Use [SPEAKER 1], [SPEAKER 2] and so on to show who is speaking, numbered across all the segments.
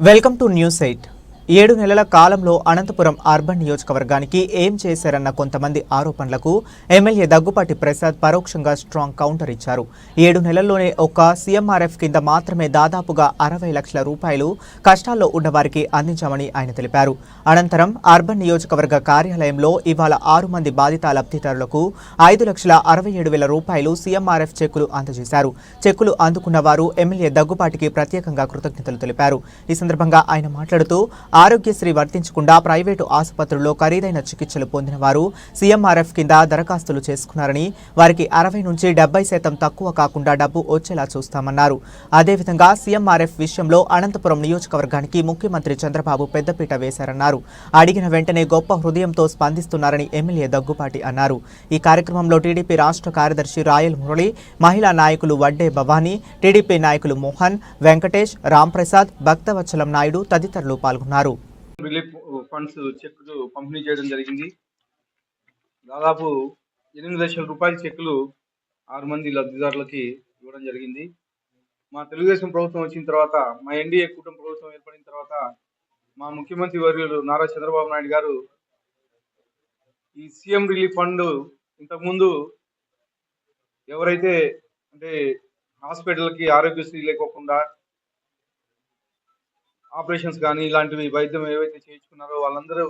[SPEAKER 1] Welcome to news eight ఏడు నెలల కాలంలో అనంతపురం అర్బన్ నియోజకవర్గానికి ఏం చేశారన్న కొంతమంది ఆరోపణలకు ఎమ్మెల్యే దగ్గుపాటి ప్రసాద్ పరోక్షంగా స్ట్రాంగ్ కౌంటర్ ఇచ్చారు. ఏడు నెలల్లోనే ఒక సీఎంఆర్ఎఫ్ కింద మాత్రమే దాదాపుగా అరవై లక్షల రూపాయలు కష్టాల్లో ఉన్నవారికి అందించామని ఆయన తెలిపారు. అనంతరం అర్బన్ నియోజకవర్గ కార్యాలయంలో ఇవాళ ఆరు మంది బాధిత లబ్ధిదారులకు ఐదు లక్షల అరవై ఏడు వేల రూపాయలు సీఎంఆర్ఎఫ్ చెక్కులు అందజేశారు. చెక్కులు అందుకున్న వారు ఎమ్మెల్యే దగ్గుపాటికి ప్రత్యేకంగా కృతజ్ఞతలు తెలిపారు. ఈ సందర్భంగా ఆయన మాట్లాడుతూ ఆరోగ్యశ్రీ వర్తించకుండా ప్రైవేటు ఆసుపత్రుల్లో ఖరీదైన చికిత్సలు పొందిన వారు సీఎంఆర్ఎఫ్ కింద దరఖాస్తులు చేసుకున్నారని వారికి అరవై నుంచి డెబ్బై శాతం తక్కువ కాకుండా డబ్బు వచ్చేలా చూస్తామన్నారు. అదేవిధంగా సీఎంఆర్ఎఫ్ విషయంలో అనంతపురం నియోజకవర్గానికి ముఖ్యమంత్రి చంద్రబాబు పెద్దపీట వేశారన్నారు. అడిగిన వెంటనే గొప్ప హృదయంతో స్పందిస్తున్నారని ఎమ్మెల్యే దగ్గుపాటి అన్నారు. ఈ కార్యక్రమంలో టీడీపీ రాష్ట్ర కార్యదర్శి రాయల్ మురళి మహిళా నాయకులు వడ్డే భవానీ టీడీపీ నాయకులు మోహన్ వెంకటేష్ రాంప్రసాద్ భక్తవత్సలం నాయుడు తదితరులు పాల్గొన్నారు.
[SPEAKER 2] ఫండ్స్ చెక్కులు పంపిణీ చేయడం జరిగింది. దాదాపు ఎనిమిది లక్షల రూపాయల చెక్కులు ఆరు మంది లబ్ధిదారులకి ఇవ్వడం జరిగింది. మా తెలుగుదేశం ప్రభుత్వం వచ్చిన తర్వాత మా ఎన్డీఏ కుటుంబ ప్రభుత్వం ఏర్పడిన తర్వాత మా ముఖ్యమంత్రి వర్యులు నారా చంద్రబాబు నాయుడు గారు ఈ సీఎం రిలీఫ్ ఫండ్ ఇంతకుముందు ఎవరైతే అంటే హాస్పిటల్కి ఆరోగ్యశ్రీ లేకోకుండా ఆపరేషన్స్ కానీ ఇలాంటివి వైద్యం ఏవైతే చేయించుకున్నారో వాళ్ళందరూ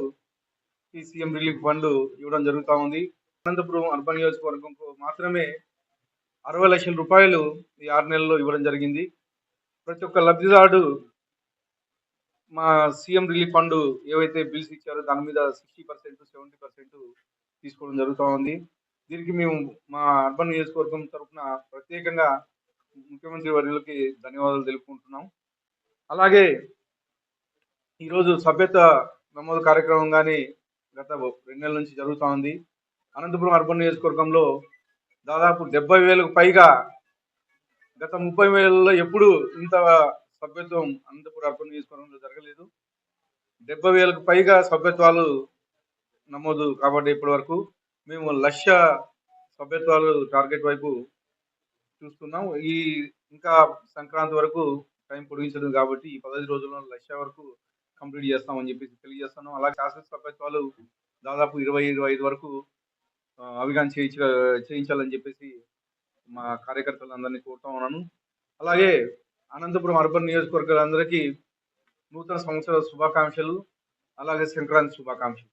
[SPEAKER 2] ఈ సీఎం రిలీఫ్ ఫండ్ ఇవ్వడం జరుగుతూ ఉంది. అనంతపురం అర్బన్ నియోజకవర్గంకు మాత్రమే అరవై లక్షల రూపాయలు ఈ ఆరు నెలల్లో ఇవ్వడం జరిగింది. ప్రతి ఒక్క లబ్ధిదారుడు మా సీఎం రిలీఫ్ ఫండ్ ఏవైతే బిల్స్ ఇచ్చారో దాని మీద సిక్స్టీ పర్సెంట్ సెవెంటీ పర్సెంట్ తీసుకోవడం జరుగుతూ ఉంది. దీనికి మేము మా అర్బన్ నియోజకవర్గం తరఫున ప్రత్యేకంగా ముఖ్యమంత్రి వర్యులకి ధన్యవాదాలు తెలుపుకుంటున్నాం. అలాగే ఈరోజు సభ్యత నమోదు కార్యక్రమం కానీ గత రెండు నెలల నుంచి జరుగుతూ ఉంది. అనంతపురం అర్బన్ నియోజకవర్గంలో దాదాపు డెబ్బై వేలకు పైగా గత ముప్పై వేలలో ఎప్పుడు ఇంత సభ్యత్వం అనంతపురం అర్బన్ నియోజకవర్గంలో జరగలేదు. డెబ్బై వేలకు పైగా సభ్యత్వాలు నమోదు కాబట్టి ఇప్పటి వరకు. మేము లక్ష సభ్యత్వాలు టార్గెట్ వైపు చూస్తున్నాం. ఈ ఇంకా సంక్రాంతి వరకు టైం పొడిగించడం కాబట్టి ఈ పదహైదు రోజుల్లో లక్ష వరకు కంప్లీట్ చేస్తామని చెప్పేసి తెలియజేస్తాను అలాగే శాసన సభ్యత్వాలు దాదాపు ఇరవై ఇరవై ఐదు వరకు అవిగాన్ చేయించ చేయించాలని చెప్పేసి మా కార్యకర్తలందరినీ కోరుతా ఉన్నాను. అలాగే అనంతపురం అర్బన్ నియోజకవర్గాలందరికీ నూతన సంవత్సర శుభాకాంక్షలు అలాగే సంక్రాంతి శుభాకాంక్షలు.